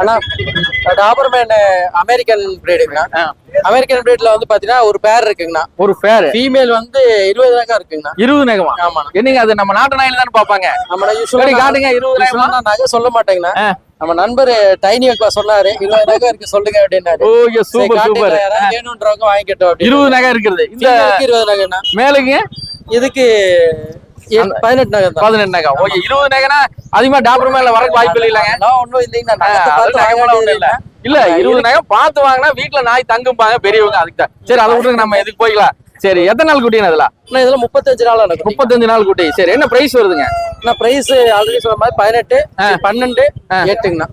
ஆனா Doberman American பிரீடுங்கண்ணா. American பிரீட்ல வந்து பாத்தீங்கன்னா ஒரு பேர் இருக்குங்கண்ணா. ஒரு ஃபேர் ஃபீமேல் வந்து இருபது ரகம் இருக்குங்கண்ணா. இருபது நகமா ஆமாண்ணா. என்னங்க அது? நம்ம நாட்டு நாயில தானே பாப்பாங்க நம்ம யூஸ்வலா காட்டுங்க இருபது நகமா நகை சொல்ல மாட்டேங்கண்ணா. நம்ம நண்பர் டைனி அக்வா சொன்னாரு இருபது நகை இருக்கு சொல்லுங்க அப்படின்னாரு. Okay super super. வாங்கிக்கிட்டோம் அப்படின்னு. இருபது நகை இருக்குது. இந்த இருபது நகைண்ணா. மேலுங்க இதுக்கு பதினெட்டு நகை பதினெட்டு நகை ஓகே இருபது நகைனா அதிகமா டாக்டர் மேல வரக்கு வாய்ப்பு இல்லைங்க? ஒண்ணும் இல்லைங்கண்ணா ஒண்ணும் இல்ல. இல்ல இருபது நகை பார்த்து வாங்கினா வீட்டுல நாய் தங்கும்பாங்க பெரியவங்க அதுக்கு தான் சரி அதை விட்டுங்க நம்ம எதுக்கு போய்க்கலாம். சரி எத்தனை நாள் குட்டிங்க அதுல இதுல முப்பத்தஞ்சு நாள் முப்பத்தஞ்சு நாள் குட்டி. சரி என்ன பிரைஸ் வருதுங்க? நான் பிரைஸ் ஆல்ரெடி சொன்ன மாதிரி பதினெட்டு பன்னெண்டு எட்டுங்கண்ணா.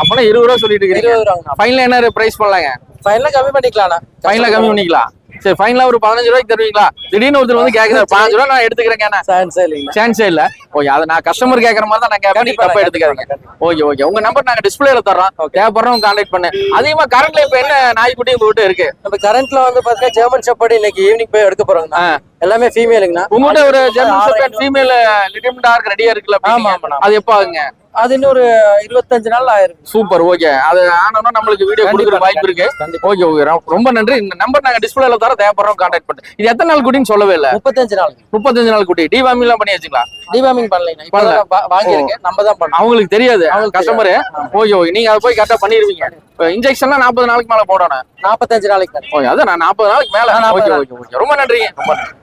அப்பனா இருபது ரூபா சொல்லிட்டு இருக்கீங்க. இருபது ரூபாங்கண்ணா. ஃபைனல் என்ன பிரைஸ் பண்ணலாங்க? ஃபைனலா கம்மி பண்ணிக்கலாம்ண்ணா. ஃபைனலா கம்மி பண்ணிக்கலாம். சரி ஃபைனலா ஒரு பதினஞ்சு ரூபாய்க்கு தருவீங்களா? திடீர்னு ஒருத்தர் வந்து கேக்குறாரு பதினஞ்சு ரூபா நான் எடுத்துக்கிறேன் சான்ஸே இல்ல. ஓகே அதை நான் கஸ்டமர் கேக்குற மாதிரி தான் நான் கேட்பேன் தப்பா எடுத்துக்காதீங்க. Okay okay. உங்க நம்பர் நாங்க டிஸ்பிளேல தர்றோம். தேவைப்படுறவங்க கான்டாக்ட் பண்ணு. அதிகமா கரண்ட்ல இப்ப என்ன நாய்க்குட்டி உங்ககிட்ட இருக்கு? நம்ம கரண்ட்ல வந்து பாத்தீங்கன்னா ஜெர்மன் ஷெப்பர்ட் இன்னைக்கு ஈவினிங் போய் எடுக்க ஆ. எல்லாமே ஃபீமேலுங்கண்ணா உங்ககிட்ட ஒரு ஜெர்மன் ஷெப்பர்ட் ஃபீமேல் லிட்டிம் டார்க் ரெடியா இருக்குல்ல ஆமா. ஆமாண்ணா. அது எப்போ ஆகுங்க? அது இன்னொரு இருபத்தஞ்சு நாள் ஆயிருக்கு சூப்பர் ஓகே அது ஆனோம்னா நம்மளுக்கு வீடியோ கொடுக்குற வாய்ப்பு இருக்கு. ஓகே ஓகே ரொம்ப நன்றி. இந்த நம்பர் நாங்க டிஸ்பிளேல தர தேவைப்படுறோம் கான்டாக்ட் பண்ணு இது எத்தனை நாள் குட்டின்னு சொல்லவே இல்ல? முப்பத்தஞ்சு நாள். முப்பத்தஞ்சு நாள் குட்டி. டிவாமி எல்லாம் பண்ணி வச்சுக்கலாம் டிவாமிங் பண்ணல. வாங்கியிருக்கேன். நம்ம தான் பண்ணோம். அவங்களுக்கு தெரியாது. அவங்களுக்கு கஸ்டமர் ஓகே ஓகே நீங்க அதை போய் கரெக்டா பண்ணிருவீங்க. இன்ஜெக்ஷன்லாம் நாற்பது நாளைக்கு மேல போடணும். நாற்பத்தஞ்சு நாளைக்கு. ஓகே அதான் நான் நாற்பது நாளைக்கு மேல. ஆ, 40 ஓகே ஓகே ஓகே ரொம்ப நன்றிங்க ரொம்ப நன்றி.